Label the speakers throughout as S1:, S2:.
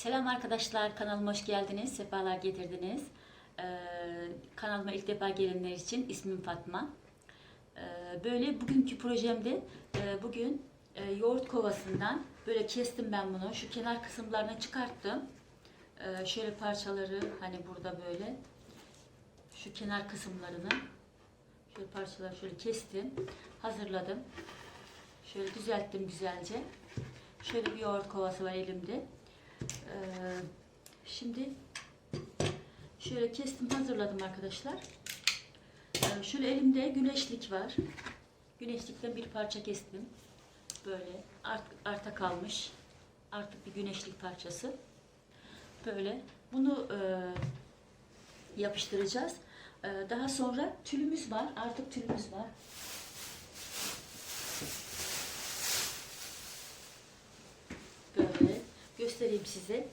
S1: Selam arkadaşlar, kanalıma hoş geldiniz, sefalar getirdiniz. Ee, kanalıma ilk defa gelenler için ismim Fatma. Ee, böyle bugünkü projemde e, bugün e, yoğurt kovasından böyle kestim ben bunu. Şu kenar kısımlarını çıkarttım. Ee, şöyle parçaları hani burada böyle şu kenar kısımlarını şöyle parçalar şöyle kestim, hazırladım. Şöyle düzelttim güzelce. Şöyle bir yoğurt kovası var elimde. Ee, şimdi şöyle kestim hazırladım arkadaşlar. Ee, şöyle elimde güneşlik var. Güneşlikten bir parça kestim. Böyle art, arta kalmış. Artık bir güneşlik parçası. Böyle bunu e, yapıştıracağız. Ee, daha sonra tülümüz var. Artık tülümüz var. Böyle göstereyim size.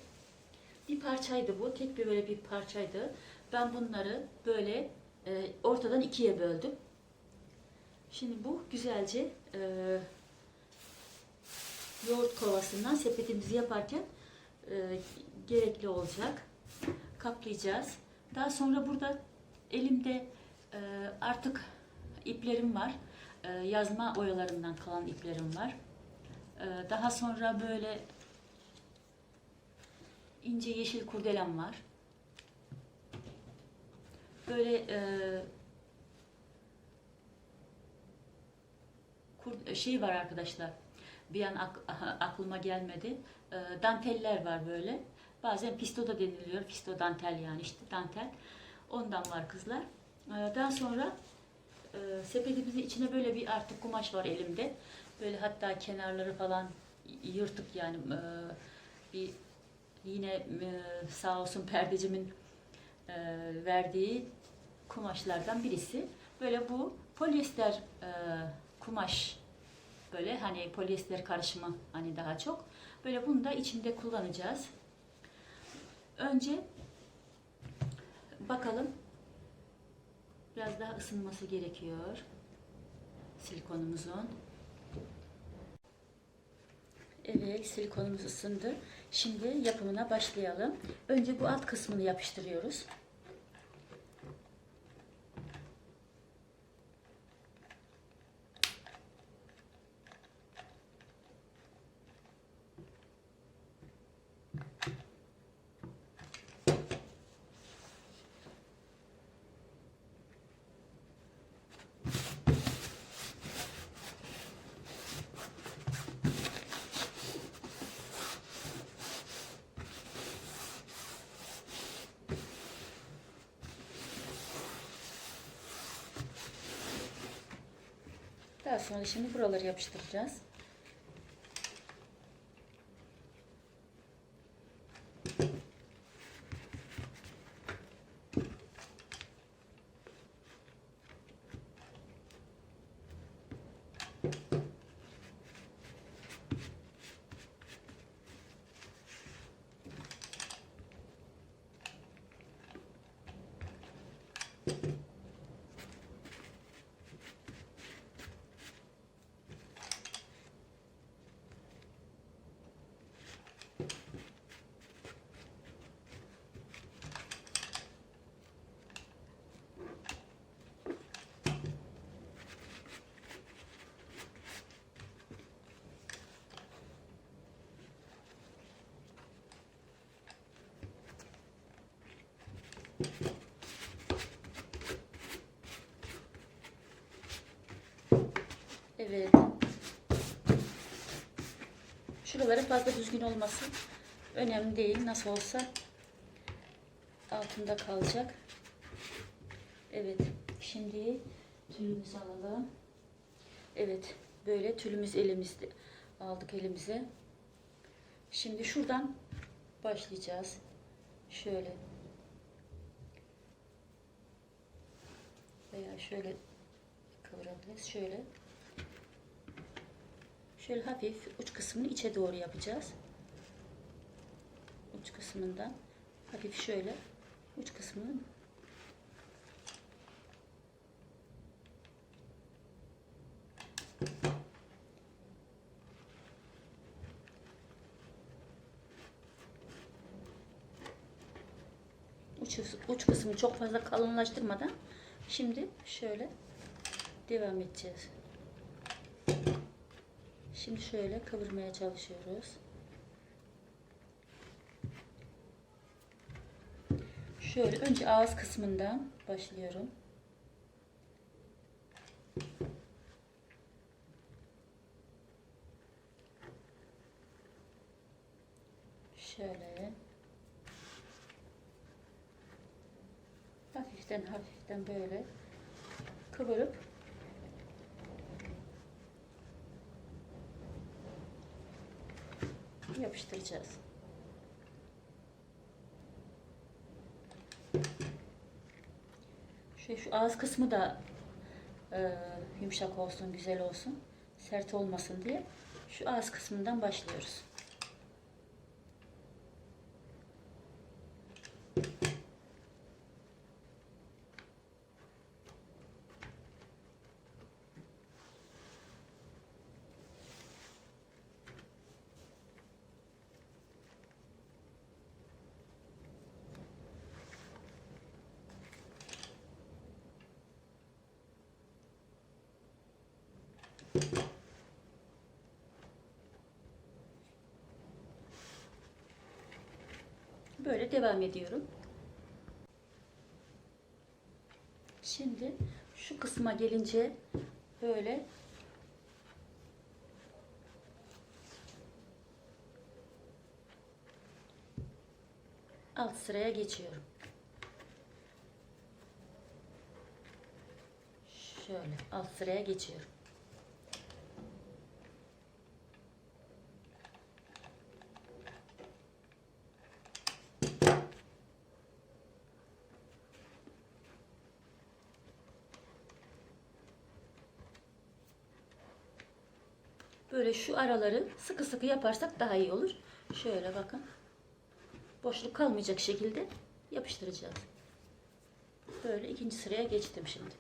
S1: Bir parçaydı bu. Tek bir böyle bir parçaydı. Ben bunları böyle e, ortadan ikiye böldüm. Şimdi bu güzelce e, yoğurt kovasından sepetimizi yaparken e, gerekli olacak. Kaplayacağız. Daha sonra burada elimde e, artık iplerim var. E, yazma oyalarından kalan iplerim var. E, daha sonra böyle ince yeşil kurdelem var. Böyle e, kur- şey var arkadaşlar. Bir an ak- aklıma gelmedi. E, danteller var böyle. Bazen pisto da deniliyor. Pisto dantel yani işte dantel. Ondan var kızlar. E, daha sonra e, sepetimizin içine böyle bir artık kumaş var elimde. Böyle hatta kenarları falan yırtık yani e, bir yine e, sağ olsun perdecimin e, verdiği kumaşlardan birisi. Böyle bu polyester e, kumaş böyle hani polyester karışımı hani daha çok. Böyle bunu da içinde kullanacağız. Önce bakalım biraz daha ısınması gerekiyor silikonumuzun. Evet, silikonumuz ısındı. Şimdi yapımına başlayalım. Önce bu alt kısmını yapıştırıyoruz. Daha sonra şimdi buraları yapıştıracağız. Evet. Şuraları fazla düzgün olması önemli değil. Nasıl olsa altında kalacak. Evet. Şimdi tülümüzü alalım. Evet. Böyle tülümüz elimizde aldık elimize. Şimdi şuradan başlayacağız. Şöyle. Veya şöyle kıvırabiliriz. Şöyle. Şöyle hafif uç kısmını içe doğru yapacağız. Uç kısmından hafif şöyle uç kısmını uç, uç kısmını çok fazla kalınlaştırmadan şimdi şöyle devam edeceğiz. Şimdi şöyle kıvırmaya çalışıyoruz. Şöyle önce ağız kısmından başlıyorum. Şöyle. Hafiften hafiften böyle kıvırıp yapıştıracağız. Şu, şu ağız kısmı da e, yumuşak olsun, güzel olsun, sert olmasın diye şu ağız kısmından başlıyoruz. Böyle devam ediyorum. Şimdi şu kısma gelince böyle alt sıraya geçiyorum. Şöyle alt sıraya geçiyorum. Böyle şu araları sıkı sıkı yaparsak daha iyi olur. Şöyle bakın. Boşluk kalmayacak şekilde yapıştıracağız. Böyle ikinci sıraya geçtim şimdi.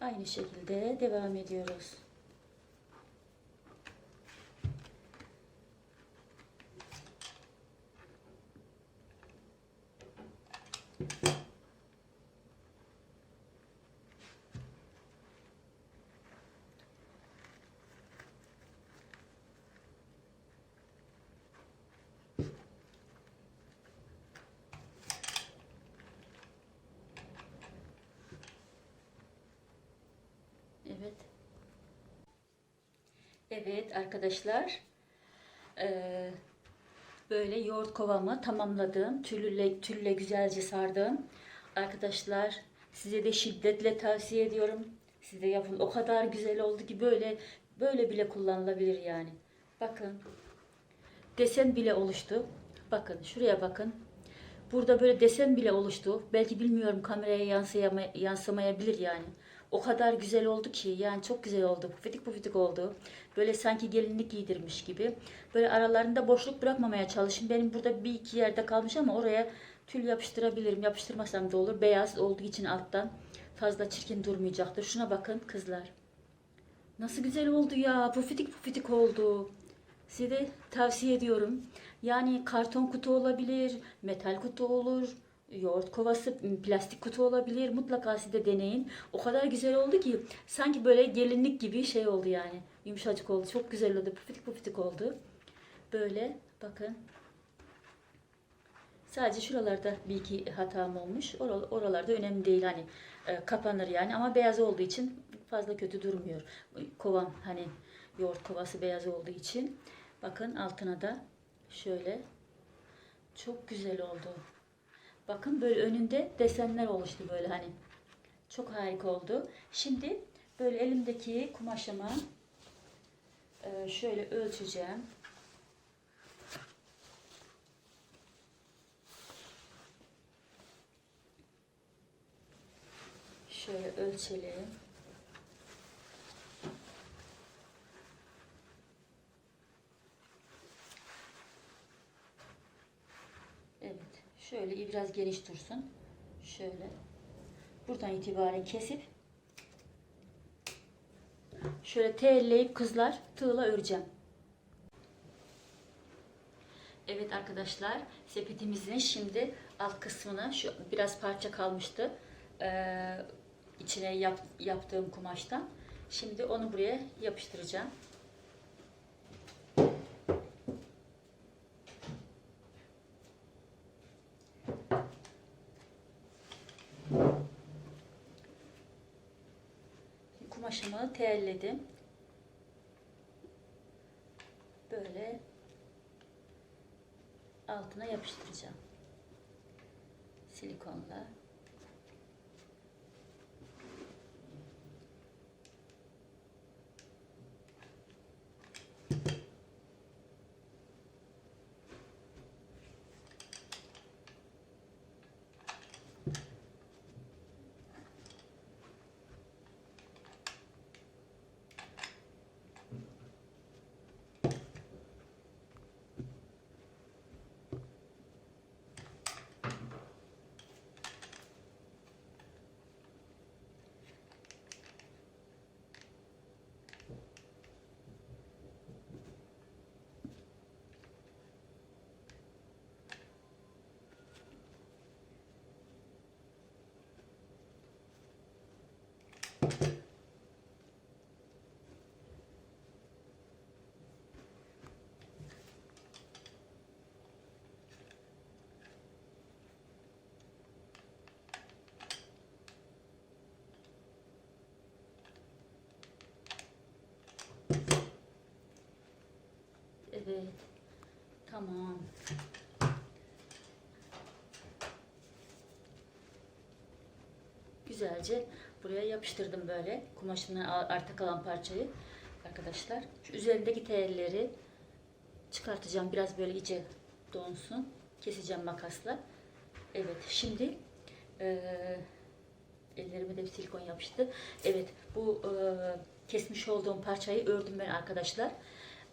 S1: Aynı şekilde devam ediyoruz. Evet. Evet arkadaşlar. Ee, böyle yoğurt kovamı tamamladım. Tüllüyle, tülle güzelce sardım. Arkadaşlar size de şiddetle tavsiye ediyorum. Siz de yapın. O kadar güzel oldu ki böyle böyle bile kullanılabilir yani. Bakın. Desen bile oluştu. Bakın şuraya bakın. Burada böyle desen bile oluştu. Belki bilmiyorum kameraya yansıyama, yansımayabilir yani. O kadar güzel oldu ki yani çok güzel oldu. Pufidik pufidik oldu. Böyle sanki gelinlik giydirmiş gibi. Böyle aralarında boşluk bırakmamaya çalışın. Benim burada bir iki yerde kalmış ama oraya tül yapıştırabilirim. Yapıştırmasam da olur. Beyaz olduğu için alttan fazla çirkin durmayacaktır. Şuna bakın kızlar. Nasıl güzel oldu ya. Pufidik pufidik oldu. Size de tavsiye ediyorum. Yani karton kutu olabilir, metal kutu olur, yoğurt kovası, plastik kutu olabilir. Mutlaka siz de deneyin. O kadar güzel oldu ki sanki böyle gelinlik gibi şey oldu yani. Yumuşacık oldu. Çok güzel oldu. Pufidik pufidik oldu. Böyle bakın. Sadece şuralarda bir iki hatam olmuş. Oral- Oralarda önemli değil hani e, kapanır yani ama beyaz olduğu için fazla kötü durmuyor. Kovam hani yoğurt kovası beyaz olduğu için. Bakın altına da şöyle çok güzel oldu. Bakın böyle önünde desenler oluştu böyle hani. Çok harika oldu. Şimdi böyle elimdeki kumaşımı e, şöyle ölçeceğim. Şöyle ölçelim. Evet. Şöyle biraz geniş dursun. Şöyle. Buradan itibaren kesip şöyle telleyip kızlar tığla öreceğim. Evet arkadaşlar sepetimizin şimdi alt kısmına şu biraz parça kalmıştı. Ee, içine yap, yaptığım kumaştan. Şimdi onu buraya yapıştıracağım. Terledim. Böyle altına yapıştıracağım. Silikonla. Evet. Tamam. Güzelce buraya yapıştırdım böyle kumaşından arta kalan parçayı arkadaşlar. Şu üzerindeki telleri çıkartacağım biraz böyle iyice donsun. Keseceğim makasla. Evet şimdi eee ellerime de bir silikon yapıştı. Evet bu eee, kesmiş olduğum parçayı ördüm ben arkadaşlar.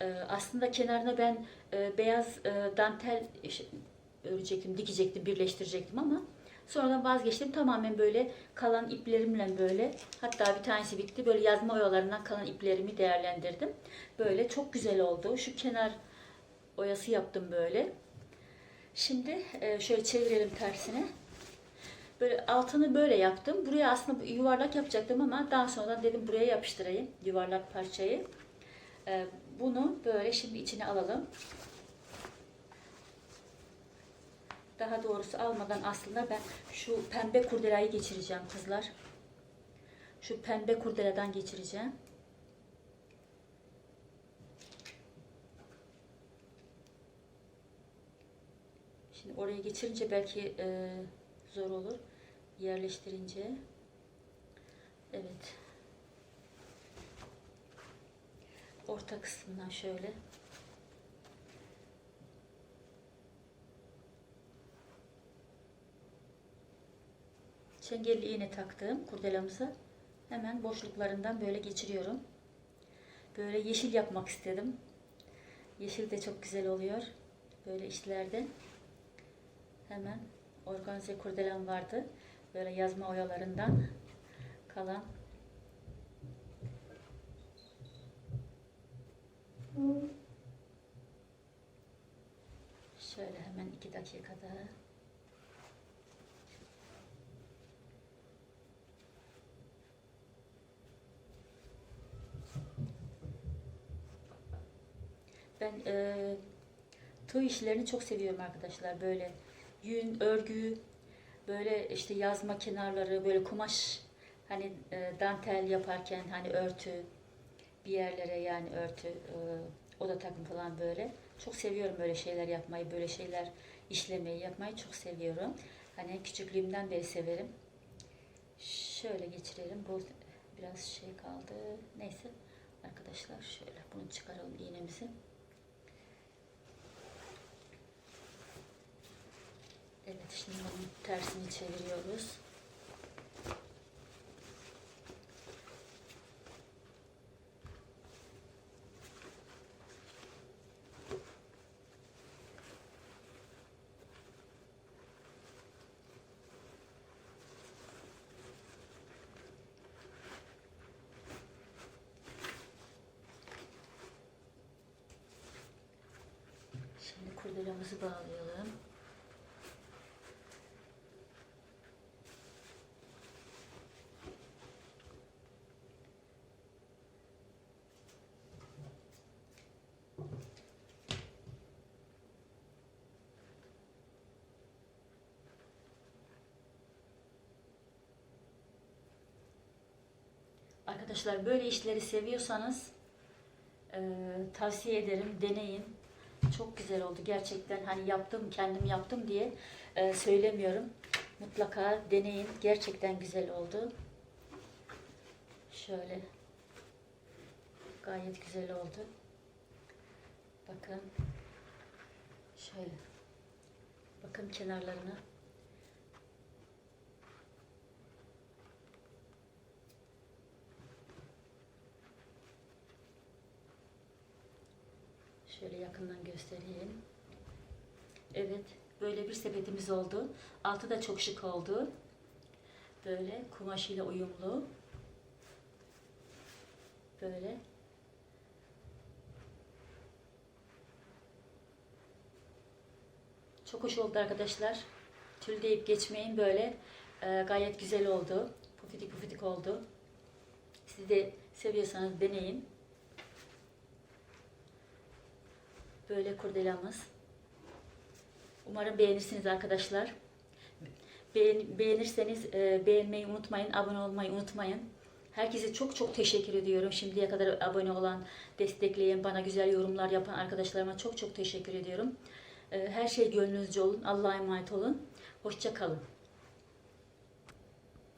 S1: Eee, aslında kenarına ben eee, beyaz eee, dantel iş- örecektim, dikecektim, birleştirecektim ama sonradan vazgeçtim. Tamamen böyle kalan iplerimle böyle hatta bir tanesi bitti. Böyle yazma oyalarından kalan iplerimi değerlendirdim. Böyle çok güzel oldu. Şu kenar oyası yaptım böyle. Şimdi eee, şöyle çevirelim tersine. Böyle altını böyle yaptım. Buraya aslında yuvarlak yapacaktım ama daha sonradan dedim buraya yapıştırayım yuvarlak parçayı. Ee, bunu böyle şimdi içine alalım. Daha doğrusu almadan aslında ben şu pembe kurdelayı geçireceğim kızlar. Şu pembe kurdeladan geçireceğim. Şimdi oraya geçirince belki e, zor olur. Yerleştirince. Evet. Orta kısmından şöyle. Çengelli iğne taktığım kurdelamızı hemen boşluklarından böyle geçiriyorum. Böyle yeşil yapmak istedim. Yeşil de çok güzel oluyor. Böyle işlerde. Hemen organize kurdelem vardı. Böyle yazma oyalarından kalan. Şöyle hemen iki dakikada. Ben e, tığ işlerini çok seviyorum arkadaşlar. Böyle yün, örgü, böyle işte yazma kenarları, böyle kumaş hani e, dantel yaparken hani örtü bir yerlere yani örtü, e, oda takım falan böyle. Çok seviyorum böyle şeyler yapmayı, böyle şeyler işlemeyi yapmayı çok seviyorum. Hani küçüklüğümden beri severim. Şöyle geçirelim. Bu biraz şey kaldı. Neyse arkadaşlar şöyle bunu çıkaralım iğnemizi. Evet şimdi bunun tersini çeviriyoruz. Şimdi kurdelamızı bağlayalım. Arkadaşlar böyle işleri seviyorsanız e, tavsiye ederim deneyin. Çok güzel oldu gerçekten. Hani yaptım kendim yaptım diye e, söylemiyorum. Mutlaka deneyin. Gerçekten güzel oldu. Şöyle gayet güzel oldu. Bakın şöyle bakın kenarlarına. Şöyle yakından göstereyim. Evet, böyle bir sepetimiz oldu. Altı da çok şık oldu. Böyle kumaşıyla uyumlu. Böyle. Çok hoş oldu arkadaşlar. Tül deyip geçmeyin böyle. Ee, gayet güzel oldu. Pufidik pufidik oldu. Siz de seviyorsanız deneyin. Böyle kurdelamız. Umarım beğenirsiniz arkadaşlar. Beğen- beğenirseniz e, beğenmeyi unutmayın, abone olmayı unutmayın. Herkese çok çok teşekkür ediyorum. Şimdiye kadar abone olan, destekleyen, bana güzel yorumlar yapan arkadaşlarıma çok çok teşekkür ediyorum. E, her şey gönlünüzce olun. Allah'a emanet olun. Hoşça.